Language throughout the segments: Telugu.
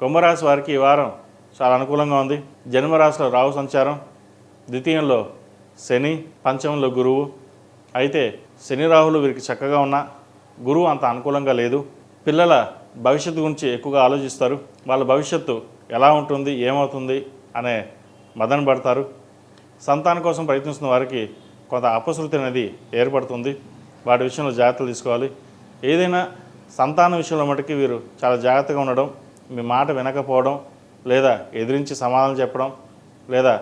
కుంభరాశి వారికి ఈ వారం చాలా అనుకూలంగా ఉంది. జన్మరాశిలో రావు సంచారం ద్వితీయంలో శని పంచమంలో గురువు. అయితే శని రాహులు వీరికి చక్కగా ఉన్న గురువు అంత అనుకూలంగా లేదు. పిల్లల భవిష్యత్తు గురించి ఎక్కువగా ఆలోచిస్తారు. వాళ్ళ భవిష్యత్తు ఎలా ఉంటుంది ఏమవుతుంది అనే మదన పడతారు. సంతానం కోసం ప్రయత్నిస్తున్న వారికి కొంత అపశృతి అనేది ఏర్పడుతుంది. వాటి విషయంలో జాగ్రత్తలు తీసుకోవాలి. ఏదైనా సంతానం విషయంలో మటుకి వీరు చాలా జాగ్రత్తగా ఉండడం మీ మాట వినకపోవడం లేదా ఎదిరించి సమాధానం చెప్పడం లేదా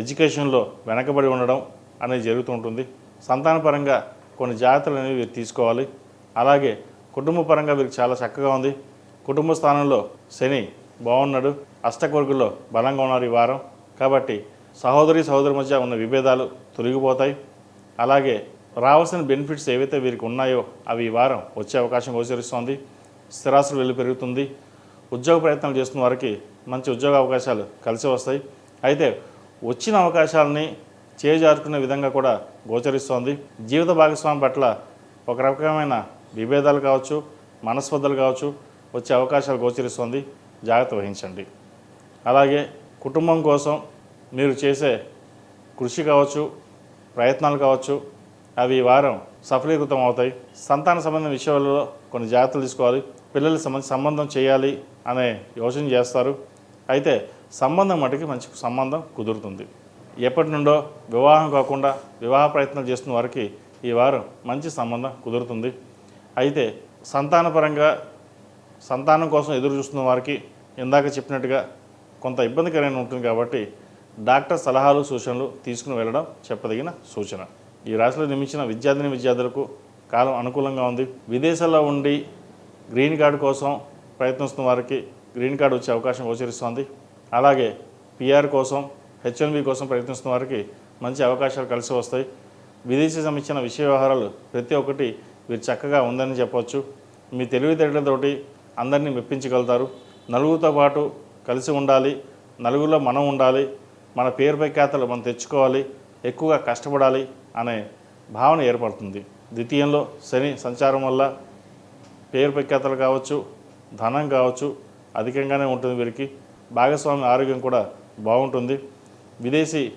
ఎడ్యుకేషన్లో వెనకబడి ఉండడం అనేది జరుగుతూ ఉంటుంది. సంతానపరంగా కొన్ని జాగ్రత్తలు అనేవి వీరు తీసుకోవాలి. అలాగే కుటుంబ పరంగా వీరికి చాలా చక్కగా ఉంది. కుటుంబ స్థానంలో శని బాగున్నాడు. అష్టకొడుకుల్లో బలంగా ఉన్నారు ఈ వారం. కాబట్టి సహోదరి సహోదరి మధ్య ఉన్న విభేదాలు తొలగిపోతాయి. అలాగే రావాల్సిన బెనిఫిట్స్ ఏవైతే వీరికి ఉన్నాయో అవి ఈ వారం వచ్చే అవకాశం గోచరిస్తోంది. స్థిరాస్తులు వెళ్ళి పెరుగుతుంది. ఉద్యోగ ప్రయత్నాలు చేస్తున్న వారికి మంచి ఉద్యోగ అవకాశాలు కలిసి వస్తాయి. అయితే వచ్చిన అవకాశాలని చేజారుకునే విధంగా కూడా గోచరిస్తోంది. జీవిత భాగస్వామి పట్ల ఒక రకమైన విభేదాలు కావచ్చు మనస్పర్ధలు కావచ్చు వచ్చే అవకాశాలు గోచరిస్తోంది. జాగ్రత్త వహించండి. అలాగే కుటుంబం కోసం మీరు చేసే కృషి కావచ్చు ప్రయత్నాలు కావచ్చు అవి వారం సఫలీకృతం అవుతాయి సంతాన సంబంధం విషయాలలో కొన్ని జాగ్రత్తలు తీసుకోవాలి. పిల్లల సంబంధం చేయాలి అనే యోచన చేస్తారు. అయితే సంబంధం మటుకి మంచి సంబంధం కుదురుతుంది. ఎప్పటి నుండో వివాహం కాకుండా వివాహ ప్రయత్నాలు చేస్తున్న వారికి ఈ వారం మంచి సంబంధం కుదురుతుంది. అయితే సంతానపరంగా సంతానం కోసం ఎదురు చూస్తున్న వారికి ఇందాక చెప్పినట్టుగా కొంత ఇబ్బందికరమైన ఉంటుంది కాబట్టి డాక్టర్ సలహాలు సూచనలు తీసుకుని వెళ్ళడం చెప్పదగిన సూచన. ఈ రాశిలో నిర్మించిన విద్యార్థిని విద్యార్థులకు కాలం అనుకూలంగా ఉంది. విదేశాల్లో ఉండి గ్రీన్ కార్డు కోసం ప్రయత్నిస్తున్న వారికి గ్రీన్ కార్డు వచ్చే అవకాశం గోచరిస్తోంది. అలాగే పిఆర్ కోసం హెచ్ఎన్బి కోసం ప్రయత్నిస్తున్న వారికి మంచి అవకాశాలు కలిసి వస్తాయి. విదేశీ సంబంధించిన విషయ వ్యవహారాలు ప్రతి ఒక్కటి మీరు చక్కగా ఉందని చెప్పవచ్చు మీ తెలివితేటలతోటి అందరినీ మెప్పించగలుగుతారు. నలుగురితో పాటు కలిసి ఉండాలి. నలుగురిలో మనం ఉండాలి. మన పేరుపై ప్రఖ్యాతలు మనం తెచ్చుకోవాలి. ఎక్కువగా కష్టపడాలి అనే భావన ఏర్పడుతుంది. ద్వితీయంలో శని సంచారం వల్ల పేరు ప్రఖ్యాతలు కావచ్చు ధనం కావచ్చు అధికంగానే ఉంటుంది వీరికి. భాగస్వామి ఆరోగ్యం కూడా బాగుంటుంది. విదేశీ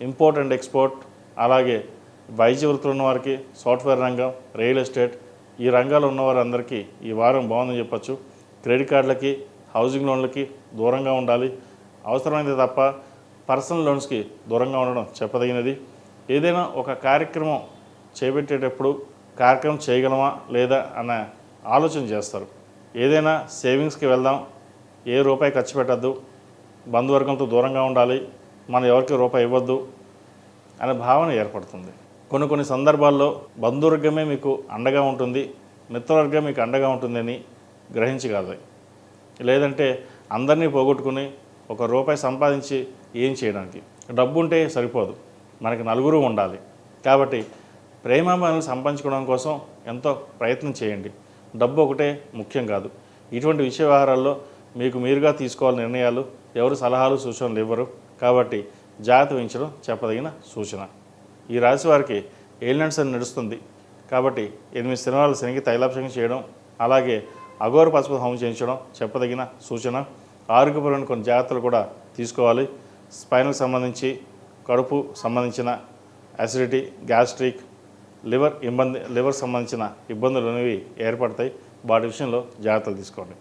ఇంపోర్ట్ అండ్ ఎక్స్పోర్ట్ అలాగే వైద్య వృత్తులు ఉన్న వారికి సాఫ్ట్వేర్ రంగం రియల్ ఎస్టేట్ ఈ రంగాలు ఉన్నవారందరికీ ఈ వారం బాగుందని చెప్పచ్చు. క్రెడిట్ కార్డులకి హౌసింగ్ లోన్లకి దూరంగా ఉండాలి. అవసరమైనది తప్ప పర్సనల్ లోన్స్కి దూరంగా ఉండడం చెప్పదగినది. ఏదైనా ఒక కార్యక్రమం చేపెట్టేటప్పుడు కార్యక్రమం చేయగలమా లేదా అన్న ఆలోచన చేస్తారు. ఏదైనా సేవింగ్స్కి వెళ్దాం ఏ రూపాయి ఖర్చు పెట్టద్దు బంధువర్గంతో దూరంగా ఉండాలి మనం ఎవరికి రూపాయి ఇవ్వద్దు అనే భావన ఏర్పడుతుంది. కొన్ని కొన్ని సందర్భాల్లో బంధువర్గమే మీకు అండగా ఉంటుంది మిత్రవర్గం మీకు అండగా ఉంటుందని గ్రహించగలరు. లేదంటే అందరినీ పోగొట్టుకుని ఒక రూపాయి సంపాదించి ఏం చేయడానికి? డబ్బు ఉంటే సరిపోదు మనకి నలుగురు ఉండాలి. కాబట్టి ప్రేమాభిమానులు సంపాదించుకోవడం కోసం ఎంతో ప్రయత్నం చేయండి. డబ్బు ఒకటే ముఖ్యం కాదు. ఇటువంటి విషయ వ్యవహారాల్లో మీకు మీరుగా తీసుకోవాలి నిర్ణయాలు ఎవరు సలహాలు సూచనలు ఇవ్వరు. కాబట్టి జాగ్రత్త వహించడం చెప్పదగిన సూచన. ఈ రాశి వారికి ఏలినట్స్ అని నడుస్తుంది. కాబట్టి ఎనిమిది సినిమాలు శనికి తైలాభిషేకం చేయడం అలాగే అఘోర పసుపు హోమం చేయించడం చెప్పదగిన సూచన. ఆరోగ్యపరమైన కొన్ని జాగ్రత్తలు కూడా తీసుకోవాలి. స్పైనల్ సంబంధించి కడుపు సంబంధించిన అసిడిటీ గ్యాస్ట్రిక్ లివర్ ఇబ్బంది లివర్ సంబంధించిన ఇబ్బందులు అనేవి ఏర్పడతాయి. వాటి విషయంలో జాగ్రత్తలు తీసుకోండి.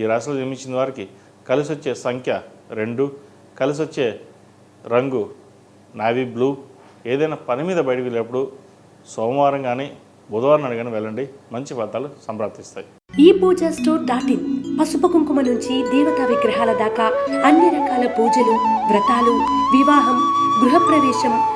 ఈ రాశిలో జన్మించిన వారికి కలిసి వచ్చే సంఖ్య రెండు. కలిసి వచ్చే రంగు నావీ బ్లూ. ఏదైనా పని మీద బయటకు వెళ్ళేప్పుడు సోమవారం కానీ బుధవారం నాడు కానీ వెళ్ళండి. మంచి ఫలితాలు సంప్రాప్తిస్తాయి. ఈ పూజా స్టోర్ డాట్ ఇన్ పసుపు కుంకుమ నుంచి దేవతా విగ్రహాల దాకా అన్ని రకాల పూజలు వ్రతాలు వివాహం గృహప్రవేశం